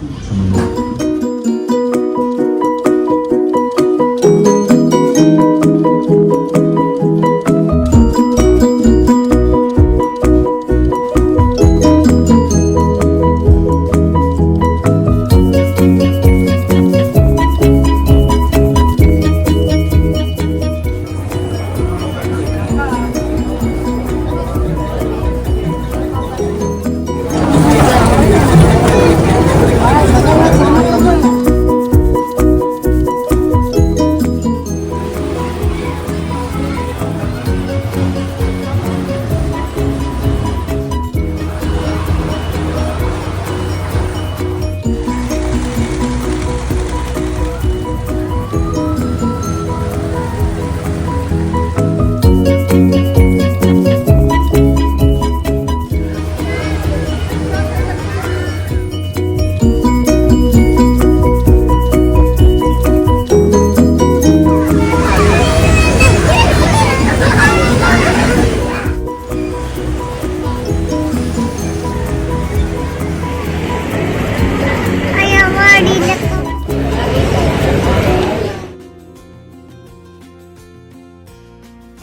Mm-hmm.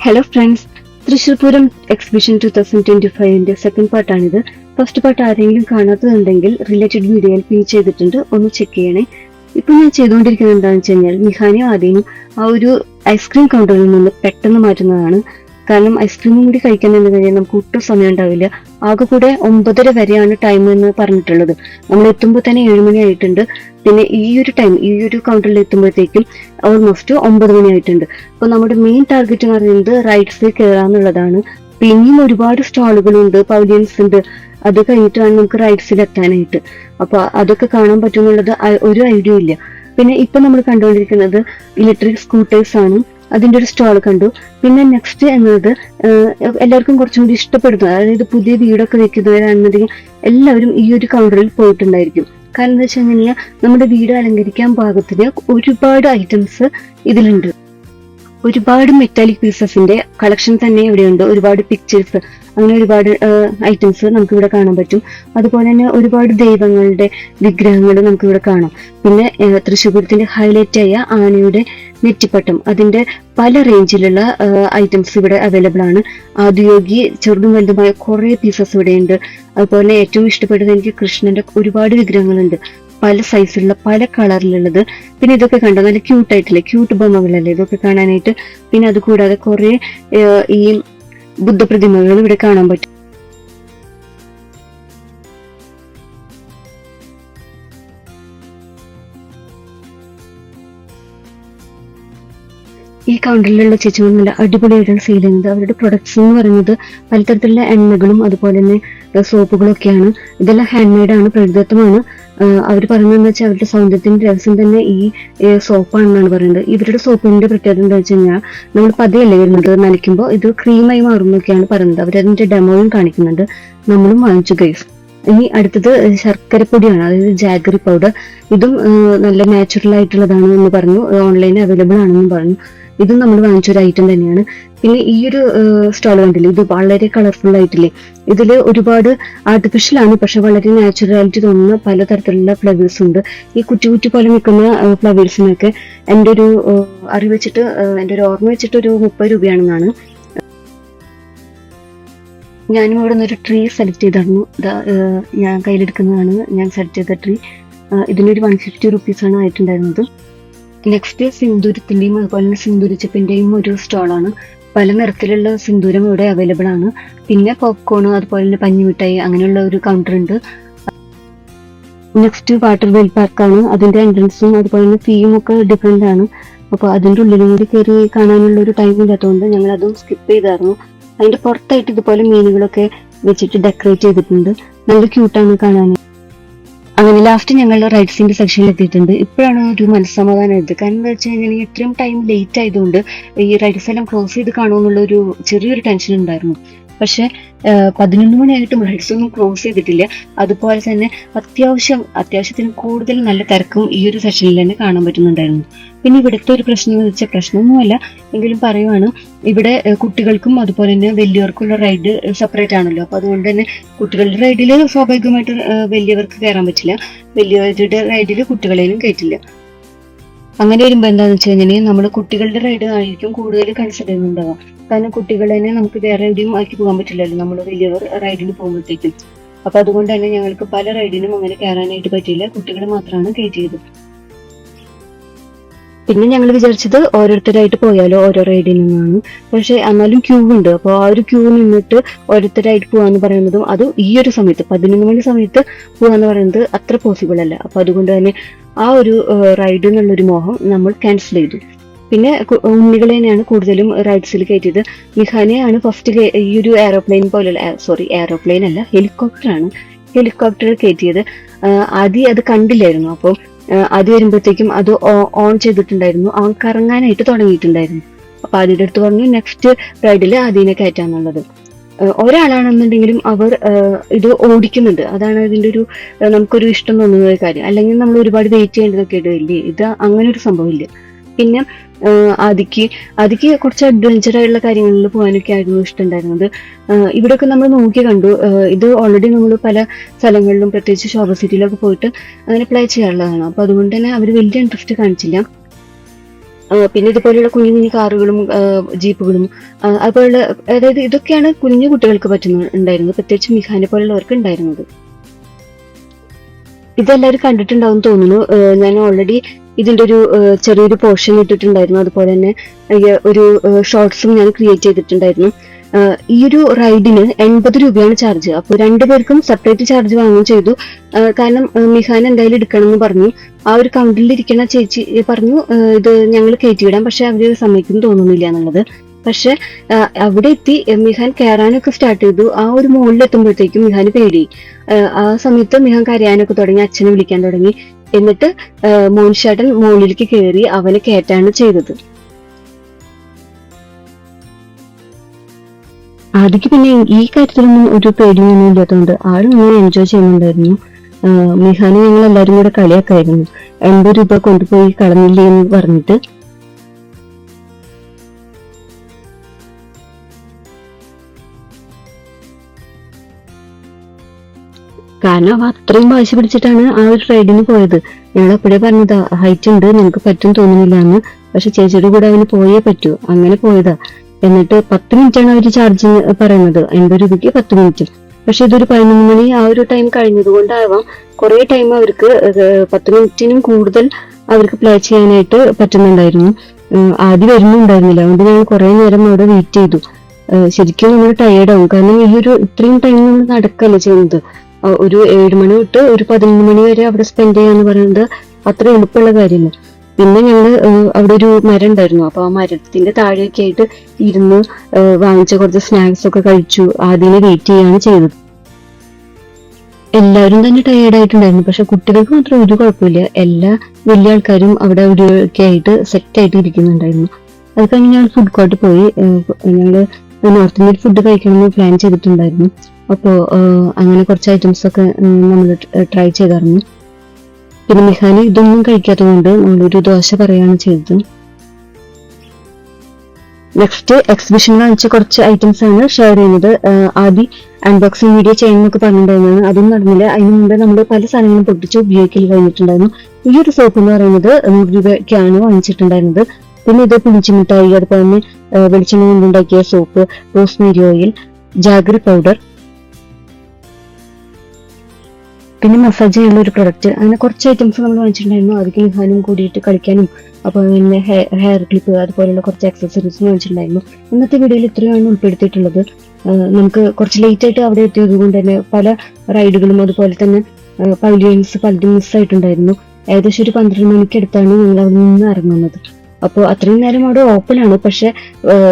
Hello friends Thrissur Pooram exhibition two thousand twenty ഫൈവിന്റെ second പാർട്ടാണിത് first part ആരെങ്കിലും കാണാത്തതുണ്ടെങ്കിൽ related വീഡിയോയിൽ പിൻ ചെയ്തിട്ടുണ്ട്. ഒന്ന് ചെക്ക് ചെയ്യണേ. ഇപ്പൊ ഞാൻ ചെയ്തുകൊണ്ടിരിക്കുന്നത് എന്താണെന്ന് വെച്ച് കഴിഞ്ഞാൽ മിഹാനും ആദ്യം ആ ഒരു ഐസ്ക്രീം കൗണ്ടറിൽ നിന്ന് പെട്ടെന്ന് മാറ്റുന്നതാണ്. കാരണം ഐസ്ക്രീമും കൂടി കഴിക്കാൻ കഴിഞ്ഞാൽ നമുക്ക് ഒട്ടും സമയം ഉണ്ടാവില്ല. ആകെ കൂടെ ഒമ്പതര വരെയാണ് ടൈം എന്ന് പറഞ്ഞിട്ടുള്ളത്. നമ്മൾ എത്തുമ്പോൾ തന്നെ ഏഴുമണി ആയിട്ടുണ്ട്. പിന്നെ ഈ ഒരു ടൈം ഈ ഒരു കൗണ്ടറിൽ എത്തുമ്പോഴത്തേക്കും ഓൾമോസ്റ്റ് ഒമ്പത് മണി ആയിട്ടുണ്ട്. അപ്പൊ നമ്മുടെ മെയിൻ ടാർഗറ്റ് എന്ന് പറയുന്നത് റൈറ്റ്സിൽ കയറാന്നുള്ളതാണ് പിന്നെയും ഒരുപാട് സ്റ്റാളുകളുണ്ട് പവലിയൻസ് ഉണ്ട്. അത് കഴിഞ്ഞിട്ട് വേണം നമുക്ക് റൈറ്റ്സിൽ എത്താനായിട്ട്. അപ്പൊ അതൊക്കെ കാണാൻ പറ്റുമെന്നുള്ളത് ഒരു ഐഡിയ ഇല്ല. പിന്നെ ഇപ്പൊ നമ്മൾ കണ്ടുകൊണ്ടിരിക്കുന്നത് ഇലക്ട്രിക് സ്കൂട്ടേഴ്സ് ആണ്. അതിന്റെ ഒരു സ്റ്റാൾ കണ്ടു. പിന്നെ നെക്സ്റ്റ് എന്നത് എല്ലാവർക്കും കുറച്ചും കൂടി ഇഷ്ടപ്പെടുന്നു. അതായത് പുതിയ വീടൊക്കെ വെക്കുന്നവരാണെന്നുണ്ടെങ്കിൽ എല്ലാവരും ഈ ഒരു കൗണ്ടറിൽ പോയിട്ടുണ്ടായിരിക്കും. കാരണം എന്താ വെച്ച് കഴിഞ്ഞാൽ നമ്മുടെ വീട് അലങ്കരിക്കാൻ പാകത്തിന് ഒരുപാട് ഐറ്റംസ് ഇതിലുണ്ട്. ഒരുപാട് മെറ്റാലിക് പീസസിന്റെ കളക്ഷൻ തന്നെ ഇവിടെയുണ്ട്. ഒരുപാട് പിക്ചേഴ്സ് അങ്ങനെ ഒരുപാട് ഐറ്റംസ് നമുക്ക് ഇവിടെ കാണാൻ പറ്റും. അതുപോലെ തന്നെ ഒരുപാട് ദൈവങ്ങളുടെ വിഗ്രഹങ്ങൾ നമുക്ക് ഇവിടെ കാണാം. പിന്നെ തൃശ്ശൂപുരത്തിന്റെ ഹൈലൈറ്റ് ആയ ആനയുടെ നെറ്റിപ്പട്ടം. അതിന്റെ പല റേഞ്ചിലുള്ള ഐറ്റംസ് ഇവിടെ അവൈലബിൾ ആണ്. ആദിയോഗി ചെറുതും വലുതുമായ കുറെ പീസസ് ഇവിടെയുണ്ട്. അതുപോലെ ഏറ്റവും ഇഷ്ടപ്പെട്ടത് എനിക്ക് കൃഷ്ണന്റെ ഒരുപാട് വിഗ്രഹങ്ങളുണ്ട്. പല സൈസിലുള്ള പല കളറിലുള്ളത് പിന്നെ ഇതൊക്കെ കണ്ടോ? നല്ല ക്യൂട്ട് ആയിട്ടില്ലേ? ക്യൂട്ട് ബൊമ്മകളല്ലേ ഇതൊക്കെ കാണാനായിട്ട്. പിന്നെ അത് കൂടാതെ കുറെ ഈ ബുദ്ധപ്രതിമകൾ ഇവിടെ കാണാൻ പറ്റും. ഈ കൗണ്ടറിലുള്ള ചേച്ചികൾ നല്ല അടിപൊളിയായിട്ടാണ് സെയിൽ ചെയ്യുന്നത്. അവരുടെ പ്രൊഡക്ട്സ് എന്ന് പറയുന്നത് പലതരത്തിലുള്ള എണ്ണകളും അതുപോലെ തന്നെ സോപ്പുകളും ഒക്കെയാണ് ഇതെല്ലാം ഹാൻഡ് മെയ്ഡ് ആണ് പ്രകൃതിദത്തമാണ്. അവർ പറയുന്നത് വെച്ചാൽ അവരുടെ സൗന്ദര്യത്തിന്റെ രഹസ്യം തന്നെ ഈ സോപ്പാണെന്നാണ് പറയുന്നത്. ഇവരുടെ സോപ്പിന്റെ പ്രത്യേകത എന്താ വെച്ച് കഴിഞ്ഞാൽ നമ്മൾ പതിയല്ലേ വരുന്നത്? നനയ്ക്കുമ്പോൾ ഇത് ക്രീമായി മാറുന്നൊക്കെയാണ് പറയുന്നത്. അവരതിന്റെ ഡെമോയും കാണിക്കുന്നുണ്ട്. നമ്മളും വാങ്ങിച്ചു ഗൈസ് ഇനി അടുത്തത് ശർക്കരപ്പൊടിയാണ് അതായത് ജാഗറി പൗഡർ ഇതും നല്ല നാച്ചുറൽ ആയിട്ടുള്ളതാണ് എന്ന് പറഞ്ഞു. ഓൺലൈനിൽ അവൈലബിൾ ആണെന്ന് പറഞ്ഞു. ഇതും നമ്മൾ വാങ്ങിച്ച ഒരു ഐറ്റം തന്നെയാണ്. പിന്നെ ഈ ഒരു സ്റ്റോൾ കണ്ടില്ലേ? ഇത് വളരെ കളർഫുൾ ആയിട്ടില്ലേ? ഇതിൽ ഒരുപാട് ആർട്ടിഫിഷ്യൽ ആണ് പക്ഷെ വളരെ നാച്ചുറാലിറ്റി തോന്നുന്ന പലതരത്തിലുള്ള ഫ്ലവേഴ്സ് ഉണ്ട്. ഈ കുറ്റി കുറ്റി പോലെ നിൽക്കുന്ന ഫ്ലവേഴ്സിനൊക്കെ എന്റെ ഒരു അറിവ് വെച്ചിട്ട് എന്റെ ഒരു ഓർമ്മ വെച്ചിട്ട് ഒരു മുപ്പത് രൂപയാണെന്നാണ്. ഞാനും ഇവിടെ നിന്ന് ഒരു ട്രീ സെലക്ട് ചെയ്തായിരുന്നു ഞാൻ കയ്യിലെടുക്കുന്നതാണ്. ഞാൻ സെലക്ട് ചെയ്ത ട്രീ ഇതിനൊരു വൺ ഫിഫ്റ്റി റുപ്പീസാണ് ആയിട്ടുണ്ടായിരുന്നത്. നെക്സ്റ്റ് സിന്ദൂരത്തിന്റെയും അതുപോലെ തന്നെ സിന്ദൂരിച്ചപ്പിന്റെയും ഒരു സ്റ്റാളാണ് പല നിറത്തിലുള്ള സിന്ദൂരം ഇവിടെ അവൈലബിൾ ആണ്. പിന്നെ പോപ്കോൺ അതുപോലെ തന്നെ പഞ്ഞിമിഠായി അങ്ങനെയുള്ള ഒരു കൗണ്ടർ ഉണ്ട്. നെക്സ്റ്റ് വാട്ടർ വെൽ പാർക്കാണ് അതിന്റെ എൻട്രൻസും അതുപോലെ തന്നെ ഫീയും ഒക്കെ ഡിഫറെന്റ് ആണ്. അപ്പോൾ അതിന്റെ ഉള്ളിലും കൂടി കയറി കാണാനുള്ള ഒരു ടൈം ഇല്ലാത്തതുകൊണ്ട് ഞങ്ങൾ അതും സ്കിപ്പ് ചെയ്തായിരുന്നു. അതിന്റെ പുറത്തായിട്ട് ഇതുപോലെ മീനുകളൊക്കെ വെച്ചിട്ട് ഡെക്കറേറ്റ് ചെയ്തിട്ടുണ്ട്. നല്ല ക്യൂട്ടാണ് കാണാൻ. അങ്ങനെ ലാസ്റ്റ് ഞങ്ങൾ റൈഡ്സിന്റെ സെക്ഷനിൽ എത്തിയിട്ടുണ്ട്. ഇപ്പോഴാണ് ഒരു മനസ്സമാധാനം മനസ്സമാധാനമായത് കാരണം എന്താ വെച്ച് കഴിഞ്ഞാൽ ഇത്രയും ടൈം ലേറ്റ് ആയതുകൊണ്ട് ഈ റൈഡ്സ് എല്ലാം ക്ലോസ് ചെയ്ത് കാണുമെന്നുള്ള ഒരു ചെറിയൊരു ടെൻഷൻ ഉണ്ടായിരുന്നു. പക്ഷെ പതിനൊന്ന് മണിയായിട്ടും റൈഡ്സ് ഒന്നും ക്ലോസ് ചെയ്തിട്ടില്ല. അതുപോലെ തന്നെ അത്യാവശ്യം അത്യാവശ്യത്തിന് കൂടുതൽ നല്ല തിരക്കും ഈ ഒരു സെഷനിൽ തന്നെ കാണാൻ പറ്റുന്നുണ്ടായിരുന്നു. പിന്നെ ഇവിടുത്തെ ഒരു പ്രശ്നം എന്ന് വെച്ചാൽ പ്രശ്നമൊന്നുമല്ല. എങ്കിലും പറയുവാണ് ഇവിടെ കുട്ടികൾക്കും അതുപോലെ തന്നെ വലിയവർക്കുള്ള റൈഡ് സെപ്പറേറ്റ് ആണല്ലോ. അപ്പൊ അതുകൊണ്ട് തന്നെ കുട്ടികളുടെ റൈഡിൽ സ്വാഭാവികമായിട്ട് വലിയവർക്ക് കയറാൻ പറ്റില്ല. വലിയവരുടെ റൈഡിൽ കുട്ടികളെയും കയറ്റില്ല അങ്ങനെ വരുമ്പോൾ എന്താണെന്ന് വെച്ച് കഴിഞ്ഞാൽ നമ്മൾ കുട്ടികളുടെ റൈഡ് ആയിരിക്കും കൂടുതൽ കൺസിഡർ ചെയ്യുന്നുണ്ടാവുക. കാരണം കുട്ടികളെ നമുക്ക് വേറെ എവിടെയും ആക്കി പോകാൻ പറ്റില്ലല്ലോ. നമ്മൾ വലിയവർ റൈഡിന് പോകുമ്പോഴത്തേക്കും. അപ്പൊ അതുകൊണ്ട് തന്നെ ഞങ്ങൾക്ക് പല റൈഡിനും അങ്ങനെ കയറാനായിട്ട് പറ്റിയില്ല. കുട്ടികളെ മാത്രമാണ് കയറ്റിയത്. പിന്നെ ഞങ്ങൾ വിചാരിച്ചത് ഓരോരുത്തരായിട്ട് പോയാലോ ഓരോ റൈഡിൽ നിന്നാണ്. പക്ഷെ എന്നാലും ക്യൂ ഉണ്ട്. അപ്പോൾ ആ ഒരു ക്യൂ നിന്നിട്ട് ഓരോരുത്തരായിട്ട് പോകാന്ന് പറയുന്നതും അത് ഈ ഒരു സമയത്ത് പതിനൊന്ന് മണി സമയത്ത് പോകാന്ന് പറയുന്നത് അത്ര പോസിബിൾ അല്ല. അപ്പൊ അതുകൊണ്ട് തന്നെ ആ ഒരു റൈഡ് എന്നുള്ളൊരു മോഹം നമ്മൾ ക്യാൻസൽ ചെയ്തു. പിന്നെ ഉണ്ണികളെ ഉണ്ണികളെയാണ് കൂടുതലും റൈഡ്സിൽ കയറ്റിയത്. മിഹാനെയാണ് ഫസ്റ്റ് ഈ ഒരു എയറോപ്ലെയിൻ പോലുള്ള സോറി എയറോപ്ലെയിൻ അല്ല ഹെലികോപ്റ്റർ ആണ് ഹെലികോപ്റ്റർ കയറ്റിയത്. ആദ്യം അത് കണ്ടില്ലായിരുന്നു. അപ്പോൾ അത് വരുമ്പോഴത്തേക്കും അത് ഓൺ ചെയ്തിട്ടുണ്ടായിരുന്നു. അവൻ കറങ്ങാനായിട്ട് തുടങ്ങിയിട്ടുണ്ടായിരുന്നു. അപ്പൊ അതിന്റെ അടുത്ത് പറഞ്ഞു നെക്സ്റ്റ് റൈഡിൽ ആദ്യനെ കയറ്റാന്നുള്ളത് ഒരാളാണെന്നുണ്ടെങ്കിലും അവർ ഇത് ഓടിക്കുന്നുണ്ട്. അതാണ് ഇതിന്റെ ഒരു നമുക്കൊരു ഇഷ്ടം തോന്നുന്ന കാര്യം. അല്ലെങ്കിൽ നമ്മൾ ഒരുപാട് വെയിറ്റ് ചെയ്യേണ്ടതൊക്കെ ഇടില്ലേ ഇത് അങ്ങനെ ഒരു സംഭവമില്ല പിന്നെ ആദിക്ക് ആദിക്ക് കുറച്ച് അഡ്വഞ്ചർ ആയിട്ടുള്ള കാര്യങ്ങളിൽ പോകാനൊക്കെ ആയിരുന്നു ഇഷ്ടമുണ്ടായിരുന്നത്. ഇവിടെയൊക്കെ നമ്മൾ നോക്കി കണ്ടു. ഇത് ഓൾറെഡി നമ്മൾ പല സ്ഥലങ്ങളിലും പ്രത്യേകിച്ച് ശോഭ സിറ്റിയിലൊക്കെ പോയിട്ട് അങ്ങനെ പ്ലേ ചെയ്യാറുള്ളതാണ്. അപ്പൊ അതുകൊണ്ട് തന്നെ അവർ വലിയ ഇൻട്രസ്റ്റ് കാണിച്ചില്ല. പിന്നെ ഇതുപോലെയുള്ള കുഞ്ഞു കുഞ്ഞു കാറുകളും ജീപ്പുകളും അതുപോലുള്ള അതായത് ഇതൊക്കെയാണ് കുഞ്ഞു കുട്ടികൾക്ക് പറ്റുന്ന ഉണ്ടായിരുന്നത്. പ്രത്യേകിച്ച് മിഹാനെ പോലുള്ളവർക്ക് ഉണ്ടായിരുന്നത്. ഇതെല്ലാവരും കണ്ടിട്ടുണ്ടാവും തോന്നുന്നു. ഞാൻ ഓൾറെഡി ഇതിന്റെ ഒരു ചെറിയൊരു പോർഷൻ ഇട്ടിട്ടുണ്ടായിരുന്നു. അതുപോലെ തന്നെ ഒരു ഷോർട്സും ഞാൻ ക്രിയേറ്റ് ചെയ്തിട്ടുണ്ടായിരുന്നു. ഈ ഒരു റൈഡിന് എൺപത് രൂപയാണ് ചാർജ് അപ്പോൾ രണ്ടുപേർക്കും സെപ്പറേറ്റ് ചാർജ് വാങ്ങുകയും ചെയ്തു. കാരണം മിഹാൻ എന്തായാലും എടുക്കണം എന്ന് പറഞ്ഞു. ആ ഒരു കൗണ്ടിൽ ഇരിക്കണ ചേച്ചി പറഞ്ഞു ഇത് ഞങ്ങൾ കയറ്റിയിടാം പക്ഷെ അവർ സമ്മതിക്കുന്നു തോന്നുന്നില്ല എന്നുള്ളത്. പക്ഷെ അവിടെ എത്തി മിഹാൻ കയറാനൊക്കെ സ്റ്റാർട്ട് ചെയ്തു. ആ ഒരു മുകളിൽ എത്തുമ്പോഴത്തേക്കും മിഹാന് പേടി. ആ സമയത്ത് മിഹാൻ കരയാനൊക്കെ തുടങ്ങി അച്ഛനെ വിളിക്കാൻ തുടങ്ങി. എന്നിട്ട് മോൻഷാട്ടൻ മുകളിലേക്ക് കയറി അവനെ കയറ്റാണ് ചെയ്തത്. ആദ്യക്ക് പിന്നെ ഈ കാര്യത്തിലൊന്നും ഒരു പേടിയൊന്നും ഇല്ലാത്തതുകൊണ്ട് ആൾ ഇങ്ങനെ എൻജോയ് ചെയ്യുന്നുണ്ടായിരുന്നു. മിഹാനെ ഞങ്ങൾ എല്ലാവരും കൂടെ കളിയാക്കായിരുന്നു. എൺപത് രൂപ കൊണ്ടുപോയി കളഞ്ഞില്ലേ എന്ന് പറഞ്ഞിട്ട് കാരണം അവ അത്രയും വാശി പിടിച്ചിട്ടാണ് ആ ഒരു റൈഡിന് പോയത്. ഞങ്ങൾ അപ്പോഴേ പറഞ്ഞതാ ഹൈറ്റ് ഉണ്ട് നിനക്ക് പറ്റും തോന്നുന്നില്ല എന്ന്. പക്ഷെ ചേച്ചിയുടെ കൂടെ അവന് പോയേ പറ്റൂ അങ്ങനെ പോയതാ. എന്നിട്ട് പത്ത് മിനിറ്റ് ആണ് അവർ ചാർജ് പറയുന്നത്. എൺപത് രൂപയ്ക്ക് പത്ത് മിനിറ്റ് പക്ഷെ ഇതൊരു പതിനൊന്ന് മണി ആ ഒരു ടൈം കഴിഞ്ഞത് കൊണ്ടാവാം കുറെ ടൈം അവർക്ക് പത്ത് മിനിറ്റിനും കൂടുതൽ അവർക്ക് പ്ലേ ചെയ്യാനായിട്ട് പറ്റുന്നുണ്ടായിരുന്നു. ആദ്യം വരുന്നുണ്ടായിരുന്നില്ല. അതുകൊണ്ട് ഞങ്ങൾ കുറെ നേരം അവിടെ വെയിറ്റ് ചെയ്തു. ശരിക്കും നമ്മൾ ടയേർഡ് ആവും. കാരണം ഈ ഒരു ഇത്രയും ടൈം നമ്മൾ നടക്കല്ലേ ചെയ്യുന്നത്. ഒരു ഏഴ് മണി തൊട്ട് ഒരു പതിനൊന്ന് മണി വരെ അവിടെ സ്പെൻഡ് ചെയ്യാന്ന് പറയുന്നത് അത്ര എളുപ്പമുള്ള കാര്യമല്ല. പിന്നെ ഞങ്ങൾ അവിടെ ഒരു മരം ഉണ്ടായിരുന്നു. അപ്പൊ ആ മരത്തിന്റെ താഴെയൊക്കെ ആയിട്ട് ഇരുന്ന് വാങ്ങിച്ച കുറച്ച് സ്നാക്സ് ഒക്കെ കഴിച്ചു. ആദ്യമേ വെയിറ്റ് ചെയ്യാണ് ചെയ്തത്. എല്ലാവരും തന്നെ ടയേർഡ് ആയിട്ടുണ്ടായിരുന്നു. പക്ഷെ കുട്ടികൾക്ക് മാത്രം ഒരു കുഴപ്പമില്ല. എല്ലാ വലിയ ആൾക്കാരും അവിടെ ഒരു ഒക്കെ ആയിട്ട് സെറ്റ് ആയിട്ട് ഇരിക്കുന്നുണ്ടായിരുന്നു. അത് കഴിഞ്ഞ് ഞങ്ങൾ ഫുഡ് കോർട്ട് പോയി. ഞങ്ങൾ നോർത്ത് ഇന്ത്യൻ ഫുഡ് കഴിക്കണമെന്ന് പ്ലാൻ ചെയ്തിട്ടുണ്ടായിരുന്നു. അപ്പോൾ അങ്ങനെ കുറച്ച് ഐറ്റംസ് ഒക്കെ നമ്മൾ ട്രൈ ചെയ്തായിരുന്നു. പിന്നെ മിഹാനി ഇതൊന്നും കഴിക്കാത്തത് കൊണ്ട് നമ്മളൊരു ദോശ പറയുകയാണ് ചെയ്തത്. നെക്സ്റ്റ് എക്സിബിഷൻ കാണിച്ച കുറച്ച് ഐറ്റംസ് ആണ് ഷെയർ ചെയ്യുന്നത്. ആദ്യം അൺബോക്സിംഗ് വീഡിയോ ചെയ്യണമെന്നൊക്കെ പറഞ്ഞിട്ടുണ്ടായിരുന്നു. അതൊന്നും നടന്നില്ല. അതിന് മുമ്പേ നമ്മൾ പല സാധനങ്ങളും പൊട്ടിച്ച് ഉപയോഗിക്കൽ കഴിഞ്ഞിട്ടുണ്ടായിരുന്നു. ഈ ഒരു സോപ്പ് എന്ന് പറയുന്നത് നൂറ് രൂപയ്ക്കാണ് വാങ്ങിച്ചിട്ടുണ്ടായിരുന്നത്. പിന്നെ ഇത് പുളിച്ചി മിഠായി അതുപോലെ തന്നെ വെളിച്ചെണ്ണ കൊണ്ടുണ്ടാക്കിയ soap rosemary oil jaggery powder പിന്നെ മസാജ് ചെയ്യുന്ന ഒരു പ്രൊഡക്റ്റ് അങ്ങനെ കുറച്ച് ഐറ്റംസ് നമ്മൾ വാങ്ങിച്ചിട്ടുണ്ടായിരുന്നു. അതൊക്കെ ലിഹാനും കൂടിയിട്ട് കളിക്കാനും അപ്പോൾ പിന്നെ ഹെയർ ക്ലിപ്പ് അതുപോലെയുള്ള കുറച്ച് ആക്സസറീസ് വാങ്ങിച്ചിട്ടുണ്ടായിരുന്നു. ഇന്നത്തെ വീഡിയോയിൽ ഇത്രയാണ് ഉൾപ്പെടുത്തിയിട്ടുള്ളത്. നമുക്ക് കുറച്ച് ലേറ്റ് ആയിട്ട് അവിടെ എത്തിയത് കൊണ്ട് തന്നെ പല റൈഡുകളും അതുപോലെ തന്നെ പവിലിയൻസ് പലതും മിസ്സായിട്ടുണ്ടായിരുന്നു ഏകദേശം ഒരു പന്ത്രണ്ട് മണിക്കടുത്താണ് ഞങ്ങൾ അവിടെ നിന്ന് ഇറങ്ങുന്നത്. അപ്പോൾ അത്രയും നേരം അവിടെ ഓപ്പൺ ആണ്. പക്ഷെ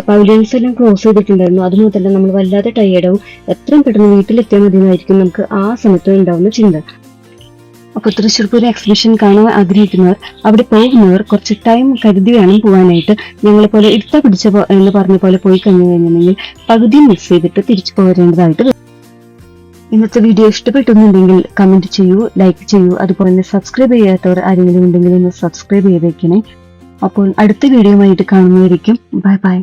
പവിലിയൻസ് എല്ലാം ക്ലോസ് ചെയ്തിട്ടുണ്ടായിരുന്നു. അത് നമ്മൾ വല്ലാതെ ടയേർഡാവും എത്രയും പെട്ടെന്ന് വീട്ടിലെത്തിയാൽ മതി എന്നായിരിക്കും നമുക്ക് ആ സമയത്ത് ഉണ്ടാവുന്ന ചിന്ത. അപ്പോൾ തൃശ്ശൂർ പൂരം എക്സിബിഷൻ കാണാൻ ആഗ്രഹിക്കുന്നവർ അവിടെ പോകുന്നവർ കുറച്ച് ടൈം കരുതി വേണം പോകാനായിട്ട്. ഞങ്ങളെ പോലെ ഇടുത്ത പിടിച്ച എന്ന് പറഞ്ഞ പോലെ പോയി കഴിഞ്ഞു കഴിഞ്ഞിട്ടുണ്ടെങ്കിൽ പകുതി മിസ് ചെയ്തിട്ട് തിരിച്ചു പോരേണ്ടതായിട്ട് ഇന്നത്തെ വീഡിയോ ഇഷ്ടപ്പെട്ടുന്നുണ്ടെങ്കിൽ കമന്റ് ചെയ്യൂ ലൈക്ക് ചെയ്യൂ. അതുപോലെ തന്നെ സബ്സ്ക്രൈബ് ചെയ്യാത്തവർ ആരെങ്കിലും ഉണ്ടെങ്കിൽ ഒന്ന് സബ്സ്ക്രൈബ് ചെയ്തേക്കണേ. അപ്പോൾ അടുത്ത വീഡിയോ ആയിട്ട് കാണുന്നതായിരിക്കും. Bye bye